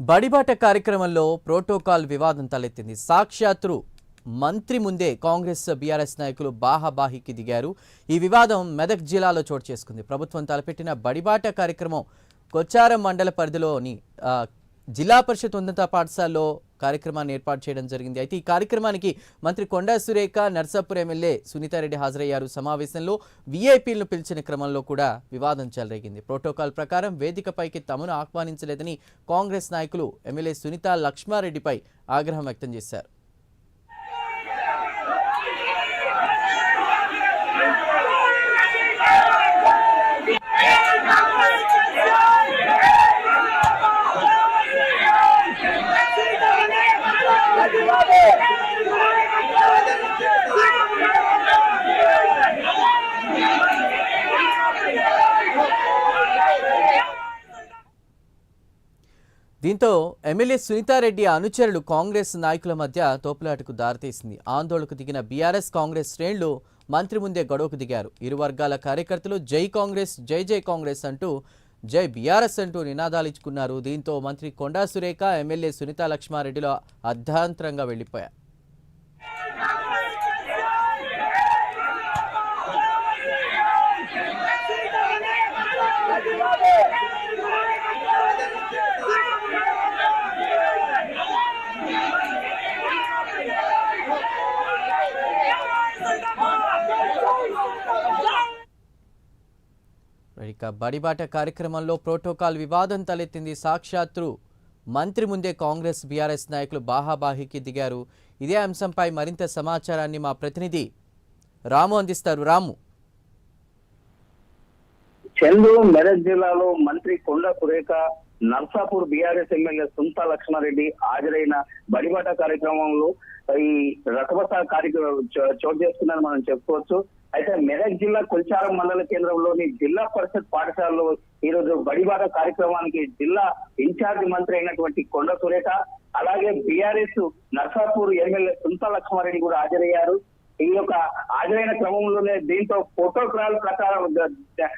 బడిబాట కార్యక్రమంలో ప్రోటోకాల్ వివాదం తలెత్తింది. సాక్షాత్రు మంత్రి ముందే కాంగ్రెస్ బీఆర్ఎస్ నాయకులు బాహాబాహికి దిగారు. ఈ వివాదం మెదక్ జిల్లాలో చోటు చేసుకుంది. ప్రభుత్వం తలపెట్టిన బడిబాట కార్యక్రమం కొచ్చారం మండల పరిధిలోని జిల్లా పరిషత్ ఉన్నత పాఠశాలలో కార్యక్రమాన్ని ఏర్పాటు చేయడం జరిగింది. అయితే ఈ కార్యక్రమానికి మంత్రి కొండా సురేఖ నర్సాపూర్ ఎమ్మెల్యే సునీతారెడ్డి హాజరయ్యారు. సమావేశంలో వీఐపీలను పిలిచిన క్రమంలో కూడా వివాదం చెలరేగింది. ప్రోటోకాల్ ప్రకారం వేదికపైకి తమను ఆహ్వానించలేదని కాంగ్రెస్ నాయకులు ఎమ్మెల్యే సునీత లక్ష్మారెడ్డిపై ఆగ్రహం వ్యక్తం చేశారు. దీంతో ఎమ్మెల్యే సునీతారెడ్డి అనుచరులు కాంగ్రెస్ నాయకుల మధ్య తోపులాటకు దారితీసింది. ఆందోళనకు దిగిన బీఆర్ఎస్ కాంగ్రెస్ శ్రేణులు మంత్రి ముందే గొడవకు దిగారు. ఇరు వర్గాల కార్యకర్తలు జై కాంగ్రెస్ జై జై కాంగ్రెస్ అంటూ జై బీఆర్ఎస్ అంటూ నినాదాలు ఇచ్చుకున్నారు. దీంతో మంత్రి కొండా సురేఖ ఎమ్మెల్యే సునీతా లక్ష్మారెడ్డిలో అర్ధాంతరంగా వెళ్ళిపోయారు. ఇక బడిబాట కార్యక్రమంలో ప్రోటోకాల్ వివాదం తలెత్తింది సాక్షాత్తు. మంత్రి ముందే కాంగ్రెస్ బీఆర్ఎస్ నాయకులు బాహాబాహికి దిగారు. ఇదే అంశంపై మరింత సమాచారాన్ని మా ప్రతినిధి రాము అందిస్తారు. రాము. చందు మెదక్ జిల్లాలో మంత్రి కొండ సురేఖ నర్సాపూర్ బీఆర్ఎస్ ఎమ్మెల్యే సుంతా లక్ష్మారెడ్డి హాజరైన బడిబాట కార్యక్రమంలో ఈ రథబస కార్యక్రమం చోటు చేసుకున్నారని మనం చెప్పుకోవచ్చు. అయితే మెదక్ జిల్లా కొల్చారం మండల కేంద్రంలోని జిల్లా పరిషత్ పాఠశాలలో ఈ రోజు బడిబాట కార్యక్రమానికి జిల్లా ఇన్ఛార్జ్ మంత్రి అయినటువంటి కొండ సురేఖ అలాగే బీఆర్ఎస్ నర్సాపూర్ ఎమ్మెల్యే సుంత లక్ష్మారెడ్డి కూడా హాజరయ్యారు. ఈ యొక్క హాజరైన క్రమంలోనే దీంతో ప్రోటోకాల్ ప్రకారం ద-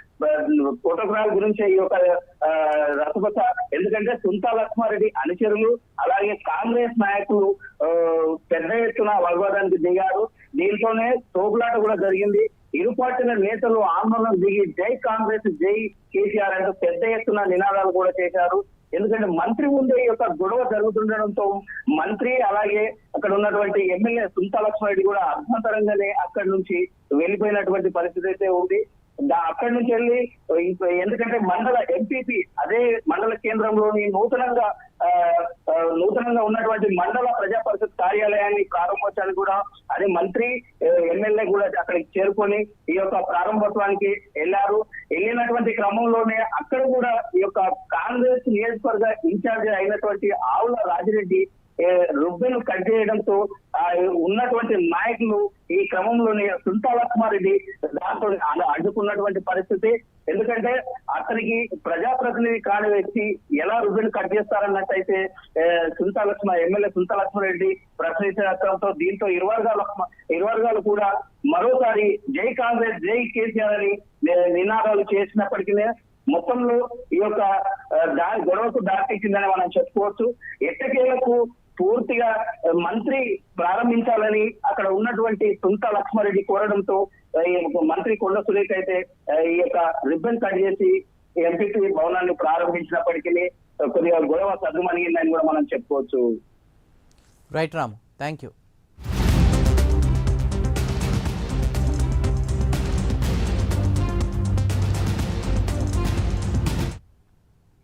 ప్రోటోకాల్ గురించి ఈ యొక్క రసబస ఎందుకంటే సుంతా లక్ష్మారెడ్డి అనుచరులు అలాగే కాంగ్రెస్ నాయకులు పెద్ద ఎత్తున వలవడానికి దిగారు. దీంతోనే తోపులాట కూడా జరిగింది. ఇరు పార్టీల నేతలు ఆందోళన దిగి జై కాంగ్రెస్ జై కేసీఆర్ అంటూ పెద్ద ఎత్తున నినాదాలు కూడా చేశారు. ఎందుకంటే మంత్రి ముందే ఈ యొక్క గొడవ జరుగుతుండడంతో మంత్రి అలాగే అక్కడ ఉన్నటువంటి ఎమ్మెల్యే సుంతా లక్ష్మారెడ్డి కూడా అర్థంతరంగానే అక్కడి నుంచి వెళ్ళిపోయినటువంటి పరిస్థితి అయితే ఉంది. దా- అక్కడి నుంచి వెళ్ళి ఎందుకంటే మండల ఎంపీపీ అదే మండల కేంద్రంలోని నూతనంగా నూతనంగా ఉన్నటువంటి మండల ప్రజా పరిషత్ కార్యాలయాన్ని ప్రారంభోత్సవానికి కూడా అదే మంత్రి ఎమ్మెల్యే కూడా అక్కడికి చేరుకొని ఈ యొక్క ప్రారంభోత్సవానికి వెళ్ళారు. వెళ్ళినటువంటి క్రమంలోనే అక్కడ కూడా ఈ యొక్క కాంగ్రెస్ నియోజకవర్గ ఇన్ఛార్జ్ అయినటువంటి ఆవుల రాజిరెడ్డి రుబ్బెను కట్ చేయడంతో ఆ, ఉన్నటువంటి నాయకులు ఈ క్రమంలోనే సుంతా లక్ష్మారెడ్డి దాంతో అడ్డుకున్నటువంటి పరిస్థితి. ఎందుకంటే అతనికి ప్రజాప్రతినిధి కాని వ్యక్తి ఎలా రుజువులు కట్ చేస్తారన్నట్టయితే సుంతలక్ష్మ లక్ష్మ ఎమ్మెల్యే సుంతలక్ష్మారెడ్డి ప్రశ్నించడంతో దీంతో ఇరు ఇరువర్గాలు కూడా మరోసారి జై కాంగ్రెస్ జై కేసీఆర్ అని నినాదాలు చేసినప్పటికీ మొత్తంలో ఈ యొక్క గొడవకు దారితీసిందని మనం చెప్పుకోవచ్చు. ఎట్టకేలకు పూర్తిగా మంత్రి ప్రారంభించాలని అక్కడ ఉన్నటువంటి సుంత లక్ష్మారెడ్డి కోరడంతో ఈ యొక్క మంత్రి కొండ సురేఖ అయితే ఈ యొక్క రిబ్బన్ కట్ చేసి ఎంపీటీ భవనాన్ని ప్రారంభించినప్పటికీ కొద్దిగా గొడవ సద్దుమణిగిందని కూడా మనం చెప్పుకోవచ్చు. Right Ram thank you